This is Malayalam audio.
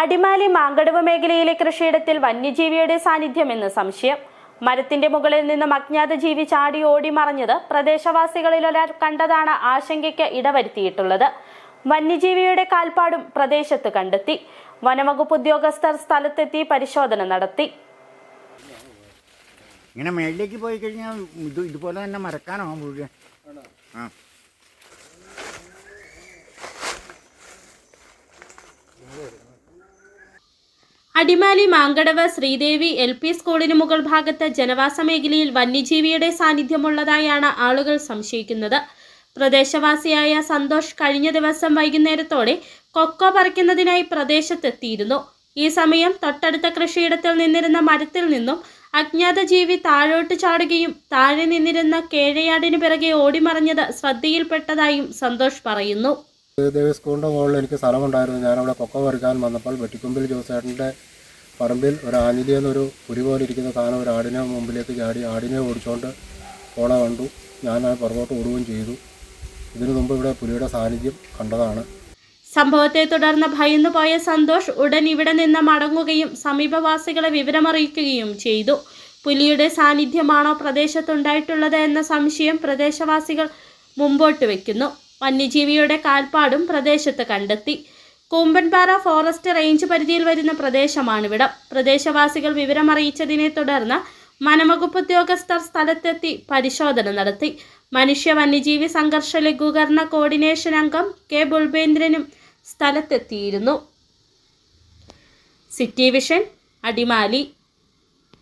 അടിമാലി മാങ്കടവ് മേഖലയിലെ കൃഷിയിടത്തിൽ വന്യജീവിയുടെ സാന്നിധ്യമെന്ന് സംശയം. മരത്തിന്റെ മുകളിൽ നിന്നും അജ്ഞാത ജീവി ചാടി ഓടി മറഞ്ഞത് പ്രദേശവാസികളിൽ ഒരാൾ കണ്ടതാണ് ആശങ്കയ്ക്ക് ഇടവരുത്തിയിട്ടുള്ളത്. വന്യജീവിയുടെ കാൽപ്പാടും പ്രദേശത്ത് കണ്ടെത്തി. വനവകുപ്പ് ഉദ്യോഗസ്ഥർ സ്ഥലത്തെത്തി പരിശോധന നടത്തി. ഇങ്ങനെ മേളിലേക്ക് പോയി കഴിഞ്ഞാൽ ഇത് ഇതുപോലെ തന്നെ മറക്കാനോ മുഴുവൻ. ആ. അടിമാലി മാങ്കടവ് ശ്രീദേവി എൽ പി സ്കൂളിന് മുകൾ ഭാഗത്ത് ജനവാസ മേഖലയിൽ വന്യജീവിയുടെ സാന്നിധ്യമുള്ളതായാണ് ആളുകൾ സംശയിക്കുന്നത്. പ്രദേശവാസിയായ സന്തോഷ് കഴിഞ്ഞ ദിവസം വൈകുന്നേരത്തോടെ കൊക്കോ പറിക്കുന്നതിനായി പ്രദേശത്തെത്തിയിരുന്നു. ഈ സമയം തൊട്ടടുത്ത കൃഷിയിടത്തിൽ നിന്നിരുന്ന മരത്തിൽ നിന്നും അജ്ഞാത ജീവി താഴോട്ട് ചാടുകയും താഴെ നിന്നിരുന്ന കേഴയാടിന് പിറകെ ഓടിമറഞ്ഞത് ശ്രദ്ധയിൽപ്പെട്ടതായും സന്തോഷ് പറയുന്നു. ദേവി സ്കൂളിന്റെ മുകളിൽ എനിക്ക് സ്ഥലമുണ്ടായിരുന്നു. ഞാനവിടെ കൊക്ക പറിക്കാൻ വന്നപ്പോൾ വെട്ടിക്കൊമ്പിൽ ജോസേട്ടന്റെ പറമ്പിൽ ഒരു ആഞ്ഞിലി എന്നൊരു പുരി പോലെ ഇരിക്കുന്ന സാധനം ഒരു ആടിനെ മുമ്പിലേക്ക് ചാടി ആടിനെ ഓടിച്ചുകൊണ്ട് പോണ കണ്ടു. ഞാൻ ആ പുറകോട്ട് ഓടുകയും ചെയ്തു. ഇതിനു മുമ്പ് ഇവിടെ പുലിയുടെ സാന്നിധ്യം കണ്ടതാണ്. സംഭവത്തെ തുടർന്ന് ഭയന്നു പോയ സന്തോഷ് ഉടൻ ഇവിടെ നിന്ന് മടങ്ങുകയും സമീപവാസികളെ വിവരമറിയിക്കുകയും ചെയ്തു. പുലിയുടെ സാന്നിധ്യമാണോ പ്രദേശത്തുണ്ടായിട്ടുള്ളത് എന്ന സംശയം പ്രദേശവാസികൾ മുമ്പോട്ട് വെക്കുന്നു. വന്യജീവിയുടെ കാൽപ്പാടും പ്രദേശത്ത് കണ്ടെത്തി. കൂമ്പൻപാറ ഫോറസ്റ്റ് റേഞ്ച് പരിധിയിൽ വരുന്ന പ്രദേശമാണിവിടം. പ്രദേശവാസികൾ വിവരമറിയിച്ചതിനെ തുടർന്ന് വനംവകുപ്പ് ഉദ്യോഗസ്ഥർ സ്ഥലത്തെത്തി പരിശോധന നടത്തി. മനുഷ്യ വന്യജീവി സംഘർഷ ലഘൂകരണ കോർഡിനേഷൻ അംഗം കെ ബുൾബേന്ദ്രനും സ്ഥലത്തെത്തിയിരുന്നു. City vision Adimali.